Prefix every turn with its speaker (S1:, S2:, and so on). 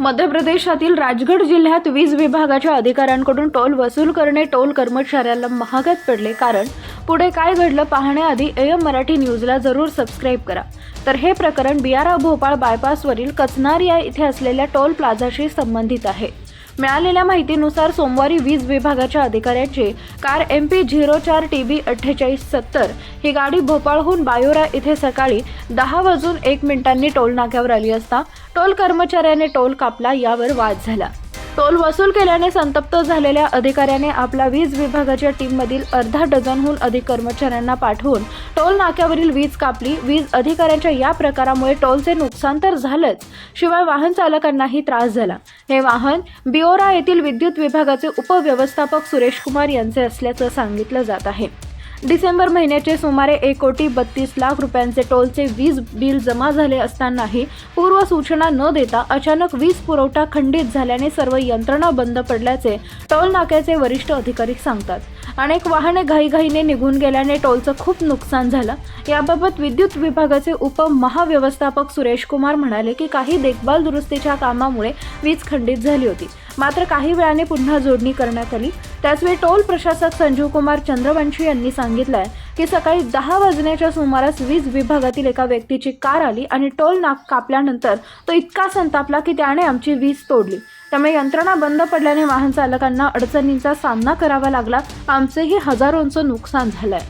S1: मध्य प्रदेशातील राजगड जिल्ह्यात वीज विभागाच्या अधिकाऱ्यांकडून टोल वसूल करणे टोल कर्मचाऱ्याला महागात पडले. कारण पुढे काय घडलं पाहण्याआधी एम मराठी न्यूजला जरूर सबस्क्राईब करा. तर हे प्रकरण बियारा भोपाळ बायपासवरील कचनारिया इथे असलेल्या टोल प्लाझाशी संबंधित आहे. मिळालेल्या माहितीनुसार सोमवारी वीज विभागाच्या अधिकाऱ्याचे कार एम पी झिरो चार टी बी अठ्ठेचाळीस सत्तर ही गाडी भोपाळहून बायोरा इथे सकाळी दहा वाजून एक मिनिटांनी टोल नाक्यावर आली असता टोल कर्मचाऱ्याने टोल कापला यावर वाद झाला. टोल वसूल केल्याने संतप्त झालेल्या अधिकाऱ्याने आपल्या वीज विभागाच्या टीममधील अर्धा डझनहून अधिक कर्मचाऱ्यांना पाठवून टोल नाक्यावरील वीज कापली. वीज अधिकाऱ्यांच्या या प्रकारामुळे टोलचे नुकसान तर झालंच शिवाय वाहन चालकांनाही त्रास झाला. हे वाहन बिओरा येथील विद्युत विभागाचे उपव्यवस्थापक सुरेश कुमार यांचे असल्याचं सांगितलं जात आहे. डिसेंबर महिन्याचे सुमारे एक कोटी बत्तीस लाख रुपयांचे टोलचे वीज बिल जमा झाले असतानाही पूर्व सूचना न देता अचानक वीज पुरवठा खंडित झाल्याने सर्व यंत्रणा बंद पडल्याचे टोल नाक्याचे वरिष्ठ अधिकारी सांगतात. अनेक वाहने घाईघाईने निघून गेल्याने टोलचं खूप नुकसान झालं. याबाबत विद्युत विभागाचे उपमहाव्यवस्थापक सुरेश कुमार म्हणाले की काही देखभाल दुरुस्तीच्या कामामुळे वीज खंडित झाली होती. मात्र काही वेळाने पुन्हा जोडणी करण्यात आली. त्याचवेळी टोल प्रशासक संजीव कुमार चंद्रवंशी यांनी सांगितलंय की सकाळी दहा वाजण्याच्या सुमारास वीज विभागातील एका व्यक्तीची कार आली आणि टोल नाक कापल्यानंतर तो इतका संतापला की त्याने आमची वीज तोडली. त्यामुळे यंत्रणा बंद पडल्याने वाहन चालकांना अडचणींचा सामना करावा लागला. आमचेही हजारोंचं नुकसान झालंय.